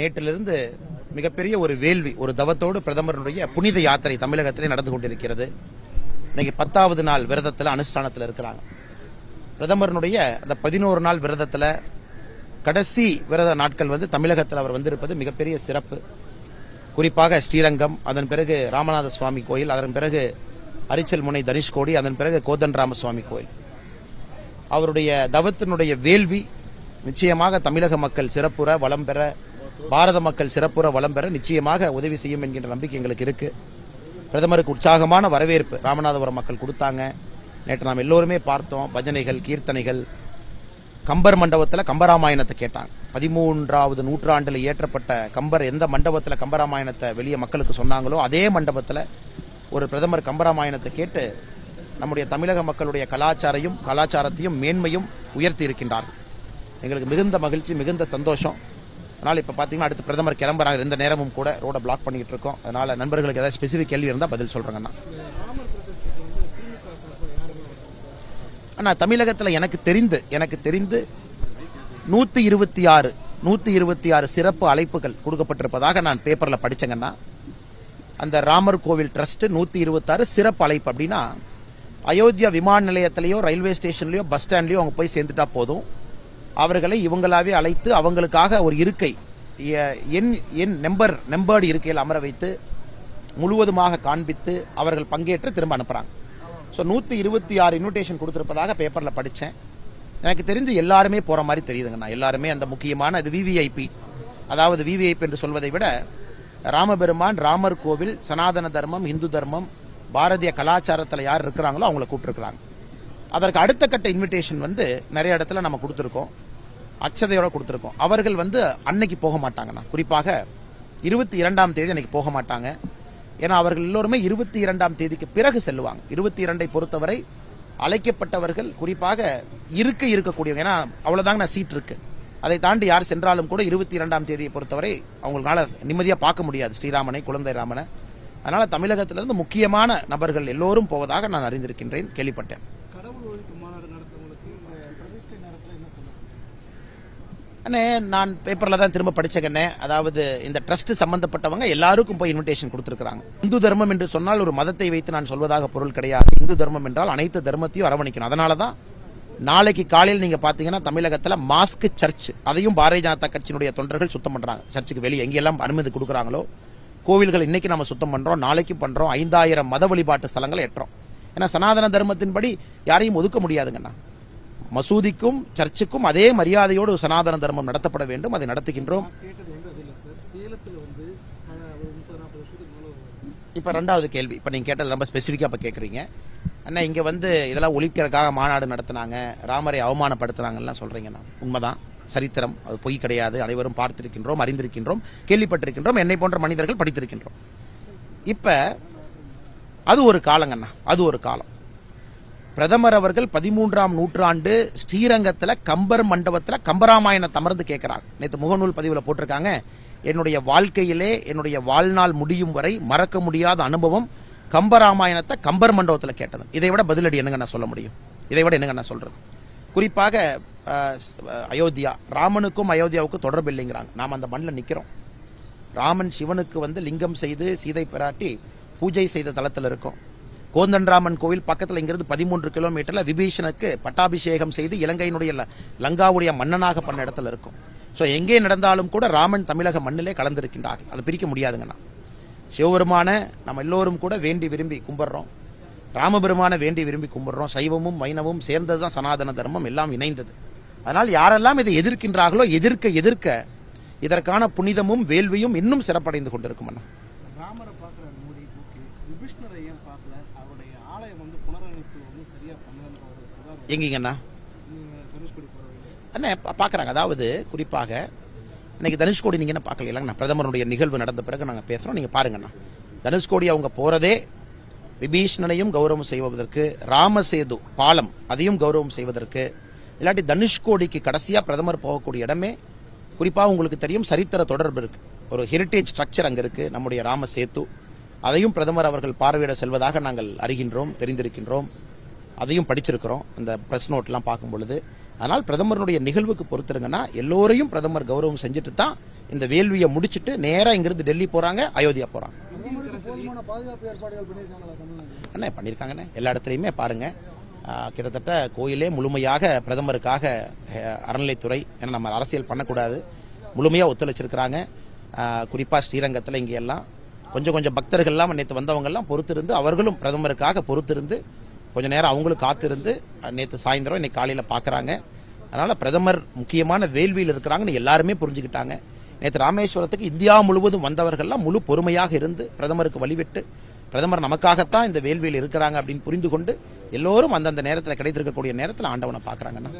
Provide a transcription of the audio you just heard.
நேற்றிலிருந்து மிகப்பெரிய ஒரு வேள்வி ஒரு தவத்தோடு பிரதமருடைய புனித யாத்திரை தமிழகத்திலே நடந்து கொண்டிருக்கிறது. இன்னைக்கு பத்தாவது நாள் விரதத்தில் அனுஷ்டானத்தில் இருக்கிறாங்க. பிரதமருடைய அந்த பதினோரு நாள் விரதத்தில் கடைசி விரத நாட்கள் வந்து தமிழகத்தில் அவர் வந்திருப்பது மிகப்பெரிய சிறப்பு. குறிப்பாக ஸ்ரீரங்கம் அதன் பிறகு ராமநாத சுவாமி கோயில் அதன் பிறகு அரிச்சல் முனை தனுஷ்கோடி அதன் பிறகு கோதன் சுவாமி கோயில். அவருடைய தவத்தினுடைய வேள்வி நிச்சயமாக தமிழக மக்கள் சிறப்புற வளம் பெற பாரத மக்கள் சிறப்புற வளம் பெற நிச்சயமாக உதவி செய்யும் என்கின்ற நம்பிக்கை எங்களுக்கு இருக்கு. பிரதமருக்கு உற்சாகமான வரவேற்பு ராமநாதபுரம் மக்கள் கொடுத்தாங்க. நேற்று நாம் எல்லோருமே பார்த்தோம். பஜனைகள் கீர்த்தனைகள். கம்பர் மண்டபத்தில் கம்பராமாயணத்தை கேட்டாங்க. பதிமூன்றாவது நூற்றாண்டில் இயற்றப்பட்ட கம்பர் எந்த மண்டபத்தில் கம்பராமாயணத்தை வெளியே மக்களுக்கு சொன்னாங்களோ அதே மண்டபத்தில் ஒரு பிரதமர் கம்பராமாயணத்தை கேட்டு நம்முடைய தமிழக மக்களுடைய கலாச்சாரையும் கலாச்சாரத்தையும் மேன்மையும் உயர்த்தி இருக்கின்றார்கள். எங்களுக்கு மிகுந்த மகிழ்ச்சி மிகுந்த சந்தோஷம். அதனால் இப்போ பார்த்தீங்கன்னா அடுத்து பிரதமர் கிளம்புறாங்க எந்த நேரமும் கூட ரோடை பிளாக் பண்ணிக்கிட்டு இருக்கோம். அதனால் நண்பர்களுக்கு ஏதாவது ஸ்பெசிஃபிக் கேள்வி இருந்தால் பதில் சொல்கிறேங்கண்ணா அண்ணா தமிழகத்தில் எனக்கு தெரிந்து எனக்கு தெரிந்து நூற்றி இருபத்தி ஆறு நூற்றி இருபத்தி ஆறு சிறப்பு அழைப்புகள் கொடுக்கப்பட்டிருப்பதாக நான் பேப்பரில் படித்தேங்கன்னா அந்த ராமர் கோவில் ட்ரஸ்ட்டு நூற்றி இருபத்தாறு சிறப்பு அழைப்பு அப்படின்னா அயோத்தியா விமான நிலையத்திலேயோ ரயில்வே ஸ்டேஷன்லேயோ பஸ் ஸ்டாண்ட்லேயோ அவங்க போய் சேர்ந்துட்டா போதும். அவர்களை இவங்களாவே அழைத்து அவங்களுக்காக ஒரு இருக்கை என் எண் நம்பர் நம்பர்டு இருக்கையில் அமர வைத்து முழுவதுமாக காண்பித்து அவர்கள் பங்கேற்று திரும்ப அனுப்புகிறாங்க ஸோ நூற்றி இருபத்தி ஆறு இன்விடேஷன் கொடுத்துருப்பதாக பேப்பரில் படித்தேன் எனக்கு தெரிஞ்சு எல்லாருமே போகிற மாதிரி தெரியுதுங்கண்ணா எல்லாருமே அந்த முக்கியமான அது விவிஐபி அதாவது விவிஐபி என்று சொல்வதை விட ராமபெருமான் ராமர் கோவில் சனாதன தர்மம் இந்து தர்மம் பாரதிய கலாச்சாரத்தில் யார் இருக்கிறாங்களோ அவங்கள கூப்பிட்டுருக்குறாங்க. அதற்கு அடுத்த கட்ட இன்விடேஷன் வந்து நிறைய இடத்துல நம்ம கொடுத்துருக்கோம். அச்சதையோட கொடுத்துருக்கோம். அவர்கள் வந்து அன்னைக்கு போக மாட்டாங்கண்ணா. குறிப்பாக இருபத்தி இரண்டாம் தேதி அன்னைக்கு போக மாட்டாங்க. ஏன்னா அவர்கள் எல்லோருமே இருபத்தி இரண்டாம் தேதிக்கு பிறகு செல்லுவாங்க. இருபத்தி இரண்டை பொறுத்தவரை அழைக்கப்பட்டவர்கள் குறிப்பாக இருக்க இருக்கக்கூடியவங்க. ஏன்னா அவ்வளவுதாங்க சீட் இருக்கு. அதை தாண்டி யார் சென்றாலும் கூட இருபத்தி இரண்டாம் தேதியை பொறுத்தவரை அவங்களால நிம்மதியாக பார்க்க முடியாது. ஸ்ரீராமனை குழந்தை ராமனை. அதனால தமிழகத்திலிருந்து முக்கியமான நபர்கள் எல்லோரும் போவதாக நான் அறிந்திருக்கின்றேன். கேள்விப்பட்டேன் கடவுள் ஒழிப்பு மாநாடு நடத்துறவங்களுக்கு இந்த பிரதிஷ்டை நேரத்தில் என்ன சொல்லுங்க அண்ணே நான் பேப்பரில் தான் திரும்ப படித்தக்கண்ணே அதாவது இந்த ட்ரஸ்ட் சம்பந்தப்பட்டவங்க எல்லாருக்கும் போய் இன்விடேஷன் கொடுத்துருக்காங்க இந்து தர்மம் என்று சொன்னால் ஒரு மதத்தை வைத்து நான் சொல்வதாக பொருள் கிடையாது. இந்து தர்மம் என்றால் அனைத்து தர்மத்தையும் அரவணைக்கணும். அதனால தான் நாளைக்கு காலையில் நீங்கள் பார்த்தீங்கன்னா தமிழகத்தில் மாஸ்க் சர்ச் அதையும் பாரதிய ஜனதா கட்சியினுடைய தொண்டர்கள் சுத்தம் பண்ணுறாங்க சர்ச்சுக்கு வெளியே எங்கெல்லாம் அனுமதி கொடுக்குறாங்களோ கோவில்கள் இன்னைக்கு நம்ம சுத்தம் பண்ணுறோம் நாளைக்கு பண்ணுறோம் ஐந்தாயிரம் மத வழிபாட்டு ஸ்தலங்களை எட்டுறோம் ஏன்னா சனாதன தர்மத்தின்படி யாரையும் ஒதுக்க முடியாதுங்கண்ணா மசூதிக்கும் சர்ச்சுக்கும் அதே மரியாதையோடு சனாதன தர்மம் நடத்தப்பட வேண்டும் அதை நடத்துகின்றோம். இப்போ ரெண்டாவது கேள்வி. இப்போ நீங்கள் கேட்டது ரொம்ப ஸ்பெசிஃபிக்காக இப்போ கேட்குறீங்க அண்ணா இங்கே வந்து இதெல்லாம் ஒழிக்கிறதுக்காக மாநாடு நடத்துனாங்க ராமரை அவமானப்படுத்துனாங்கலாம் சொல்கிறீங்கண்ணா உண்மைதான். சரித்திரம். அது பொய் கிடையாது. அனைவரும் பார்த்திருக்கின்றோம் அறிந்திருக்கின்றோம் கேள்விப்பட்டிருக்கின்றோம் என்னை போன்ற மனிதர்கள் படித்திருக்கின்றோம். இப்போ அது ஒரு காலங்கண்ணா அது ஒரு காலம். பிரதமர் அவர்கள் பதிமூன்றாம் நூற்றாண்டு ஸ்ரீரங்கத்தில் கம்பர் மண்டபத்தில் கம்பராமாயணம் அமர்ந்து கேட்குறாங்க நேற்று முகநூல் பதிவில் போட்டிருக்காங்க. என்னுடைய வாழ்க்கையிலே என்னுடைய வாழ்நாள் முடியும் வரை மறக்க முடியாத அனுபவம் கம்பராமாயணத்தை கம்பர் மண்டபத்தில் கேட்டது. இதை விட பதிலடி என்னங்க நான் சொல்ல முடியும்? இதை விட என்னங்க நான் சொல்கிறது குறிப்பாக அயோத்தியா. ராமனுக்கும் அயோத்தியாவுக்கும் தொடர்பு இல்லைங்கிறாங்க. நாம் அந்த மண்ணில் நிற்கிறோம் ராமன் சிவனுக்கு வந்து லிங்கம் செய்து சீதை பிராட்டி பூஜை செய்த தலத்தில் இருக்கோம். கோந்தன்ராமன் கோவில் பக்கத்தில் இங்கிருந்து பதிமூன்று கிலோமீட்டரில் விபீஷனுக்கு பட்டாபிஷேகம் செய்து இலங்கையினுடைய லங்காவுடைய மன்னனாக பண்ண இடத்துல இருக்கும். ஸோ எங்கே நடந்தாலும் கூட ராமன் தமிழக மண்ணிலே கலந்திருக்கின்றார்கள். அதை பிரிக்க முடியாதுங்கண்ணா. சிவபெருமான நம்ம எல்லோரும் கூட வேண்டி விரும்பி கும்பிட்றோம். ராமபெருமான வேண்டி விரும்பி கும்பிட்றோம். சைவமும் வைணவும் சேர்ந்தது தான் சனாதன தர்மம் எல்லாம் இணைந்தது. அதனால் யாரெல்லாம் இதை எதிர்க்கின்றார்களோ எதிர்க்க எதிர்க்க இதற்கான புனிதமும் வேள்வியும் இன்னும் சிறப்படைந்து கொண்டிருக்கும் அண்ணா விபீஷ்ணரை ஏன் பார்க்கல? அவருடைய ஆலயம் வந்து புனரமைப்பு வந்து சரியாக பண்ணலன்ற ஒரு எங்கீங்கண்ணா நீங்கள் அண்ணே? பார்க்கறாங்க அதாவது குறிப்பாக இன்னைக்கு தனுஷ்கோடி நீங்க என்ன பார்க்கலங்கண்ணா பிரதமருடைய நிகழ்வு நடந்த பிறகு நாங்கள் பேசுறோம். நீங்க பாருங்கண்ணா தனுஷ்கோடி அவங்க போறதே விபீஷ்ணனையும் கௌரவம் செய்வதற்கு ராமசேது பாலம் அதையும் கௌரவம் செய்வதற்கு இல்லாட்டி தனுஷ்கோடிக்கு கடைசியா பிரதமர் போகக்கூடிய இடமே குறிப்பா உங்களுக்கு தெரியும் சரித்திர தொடர்பு இருக்கு. ஒரு ஹெரிட்டேஜ் ஸ்ட்ரக்சர் அங்க இருக்கு நம்முடைய ராம சேத்து அதையும் பிரதமர் அவர்கள் பார்வையிட செல்வதாக நாங்கள் அறிகின்றோம் தெரிந்திருக்கின்றோம். அதையும் படிச்சிருக்கிறோம் அந்த பிரஸ் நோட்லாம் பார்க்கும் பொழுது. அதனால் பிரதமருடைய நிகழ்வுக்கு பொறுத்திருங்கன்னா எல்லோரையும் பிரதமர் கௌரவம் செஞ்சுட்டு தான் இந்த வேள்வியை முடிச்சுட்டு நேராக இங்கிருந்து டெல்லி போகிறாங்க அயோத்தியா போகிறாங்க அண்ணா பாதுகாப்பு ஏற்பாடுகள் அண்ணே பண்ணியிருக்காங்கண்ணே எல்லா இடத்துலையுமே பாருங்கள் கிட்டத்தட்ட கோயிலே முழுமையாக பிரதமருக்காக அறநிலைத்துறை ஏன்னா நம்ம அரசியல் பண்ணக்கூடாது. முழுமையாக ஒத்துழைச்சிருக்கிறாங்க. குறிப்பாக ஸ்ரீரங்கத்தில் இங்கே எல்லாம் கொஞ்சம் கொஞ்சம் பக்தர்கள்லாம் நேற்று வந்தவங்கெல்லாம் பொறுத்திருந்து அவர்களும் பிரதமருக்காக பொறுத்திருந்து கொஞ்ச நேரம் அவங்களும் காத்திருந்து நேற்று சாயந்தரம் இன்னைக்கு காலையில் பார்க்குறாங்க அதனால் பிரதமர் முக்கியமான வேள்வியில் இருக்கிறாங்கன்னு எல்லாருமே புரிஞ்சுக்கிட்டாங்க. நேற்று ராமேஸ்வரத்துக்கு இந்தியா முழுவதும் வந்தவர்கள்லாம் முழு பொறுமையாக இருந்து பிரதமருக்கு வழிவிட்டு பிரதமர் நமக்காகத்தான் இந்த வேள்வியில் இருக்கிறாங்க அப்படின்னு புரிந்து கொண்டு எல்லோரும் அந்தந்த நேரத்தில் கிடைத்திருக்கக்கூடிய நேரத்தில் ஆண்டவனை பார்க்குறாங்கண்ணா